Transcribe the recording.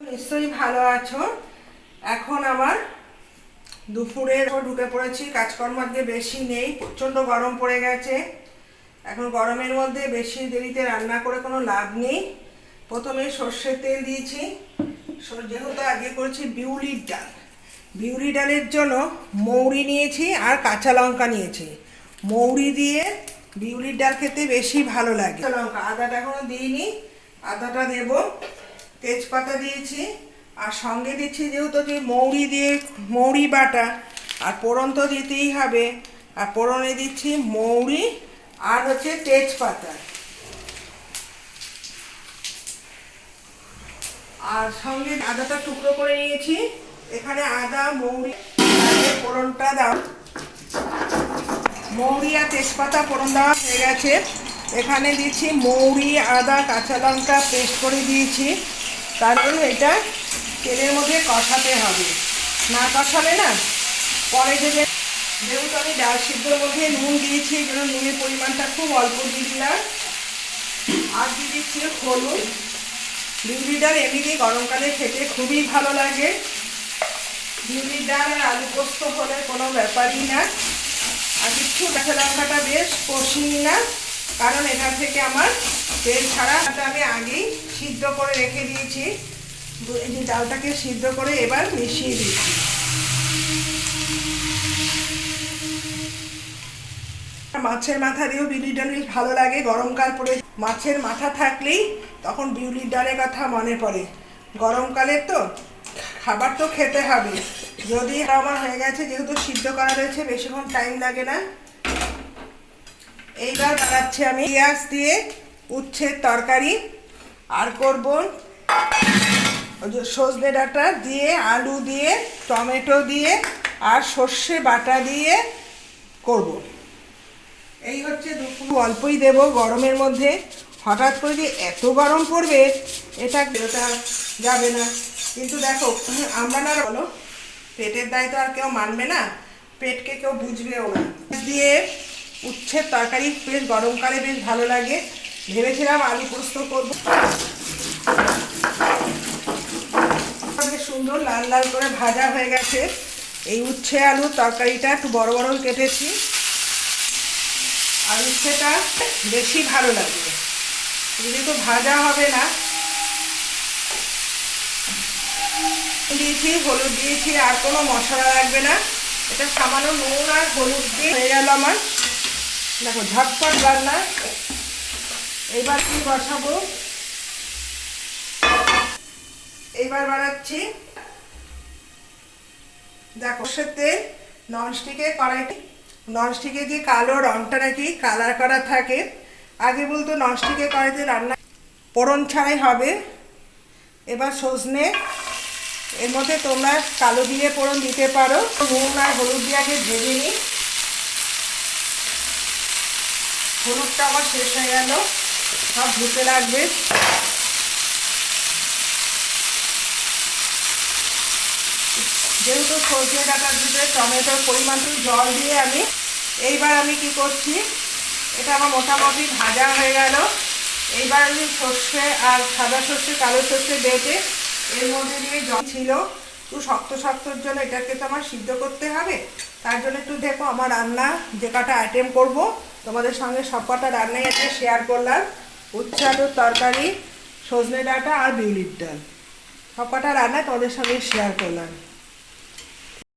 নিশ্চয়ই ভালো আছো। এখন আমার দুপুরের ঢুকে পড়েছি কাজকর্ম আজকে বেশি নেই, প্রচণ্ড গরম পড়ে গেছে। এখন গরমের মধ্যে বেশি দেরিতে রান্না করে কোনো লাভ নেই। প্রথমে সর্ষের তেল দিয়েছি। যেহেতু আগে করেছি বিউলির ডাল। বিউলি ডালের জন্য মৌরি নিয়েছি আর কাঁচা লঙ্কা নিয়েছি। মৌরি দিয়ে বিউলির ডাল খেতে বেশি ভালো লাগে। লঙ্কা, আদাটা এখনও দিইনি। আদাটা দেব। তেজপাতা দিয়েছি, আর সঙ্গে দিচ্ছি যেহেতু যে মৌরি দিয়ে, মৌরি বাটা, আর পোড়ন তো দিতেই হবে। আর পোড়নে দিচ্ছি মৌরি আর হচ্ছে তেজপাতা। আর সঙ্গে আদাটা টুকরো করে নিয়েছি। এখানে আদা, মৌরি আর ফোড়নটা দাও, মৌরি আর তেজপাতা পোড়ন দেওয়া হয়ে গেছে। এখানে দিচ্ছি মৌরি, আদা, কাঁচা লঙ্কা পেস্ট করে দিয়েছি। তারপরে এটা তেলের মধ্যে কষাতে হবে। না কষালে না পরে দেবে। যেহেতু আমি ডাল সিদ্ধর মধ্যে নুন দিয়েছি, এই জন্য নুনের পরিমাণটা খুব অল্প দিয়ে দিলাম। আর দিয়ে দিচ্ছি হলুদ। বিউলি ডাল এমনিতেই গরমকালে খেতে খুবই ভালো লাগে। বিউলির আর আলু পোস্ত হলে কোনো ব্যাপারই না। আর কিছু কাঁচা লঙ্কাটা বেশ কষিয়ে না কারণ এটা থেকে আমার তেল ছাড়া আমি আগেই সিদ্ধ করে রেখে দিয়েছি। এই যে ডালটাকে সিদ্ধ করে এবার মিশিয়ে দিচ্ছি। মাছের মাথা দিয়েও বিউলির ডাল বেশ ভালো লাগে, গরমকাল পরে মাছের মাথা থাকলেই তখন বিউলির ডালের কথা মনে পড়ে। গরমকালে তো খাবার তো খেতে হবে। যদি আমার হয়ে গেছে, যেহেতু সিদ্ধ করা রয়েছে, বেশিক্ষণ টাইম লাগে না। এইবার বানাচ্ছি আমি পেঁয়াজ দিয়ে উচ্ছের তরকারি। আর করব সজনে ডাঁটা দিয়ে, আলু দিয়ে, টমেটো দিয়ে, আর সর্ষে বাটা দিয়ে করব। এই হচ্ছে দুপুর। অল্পই দেব গরমের মধ্যে। হঠাৎ করে যে এত গরম পড়বে, এটা বেরোতে যাবে না। কিন্তু দেখো, আমরা না বলো, পেটের দায় তো আর কেউ মানবে না। পেটকে কেউ বুঝবেও না। দিয়ে উচ্ছের তরকারি বেশ গরমকালে বেশ ভালো লাগে। ভেবেছিলাম আলু পোস্ত করব। সুন্দর লাল লাল করে ভাজা হয়ে গেছে। এই উচ্ছে আলুর তরকারিটা একটু বড় বড় কেটেছি। আর উচ্ছেটা বেশি ভালো লাগবে। যেহেতু ভাজা হবে না, দিয়েছি, হলুদ দিয়েছি, আর কোনো মশলা লাগবে না। এটা সামান্য নুন আর হলুদ দিয়ে হয়ে গেল আমার। দেখো, ঝটপট রান্না এবার কি বসাবো? এইবার বানাচ্ছি, দেখো সর্ষের তেল, ননস্টিকে কড়াইটি ননস্টিকে যে কালো রঙটা নাকি কালার করা থাকে, আগে বলতো ননস্টিকে কড়াইতে রান্না। পোড়ন ছাড়াই হবে। এবার সজনে, এর মধ্যে তোমরা কালো দিয়ে পোড়ন দিতে পারো। নুন আর হলুদ দিয়ে আগে ভেজে নিই। হলুদটা আবার শেষ হয়ে গেল। সব ধুতে লাগবে। যেহেতু সর্ষে ডাটা দিতে টমেটোর পরিমাণটু জল দিয়ে আমি এইবার আমি কি করছি, এটা আমার মোটামুটি ভাজা হয়ে গেল। এইবার আমি সর্ষে আর সাদা সর্ষে, কালো সর্ষে বেটে এর মধ্যে দিয়ে জল ছিল। একটু শক্ত শক্তর জন্য এটাকে তো আমার সিদ্ধ করতে হবে। তার জন্য একটু দেখো আমার রান্না যে কটা আইটেম করব। তোমাদের সঙ্গে সব কটা রান্নাই আজকে শেয়ার করলাম। উচ্ছে আলুর তরকারি, সজনে ডাঁটা আর বিউলির ডাল। সব কটা রান্না তোমাদের সঙ্গে শেয়ার করলাম।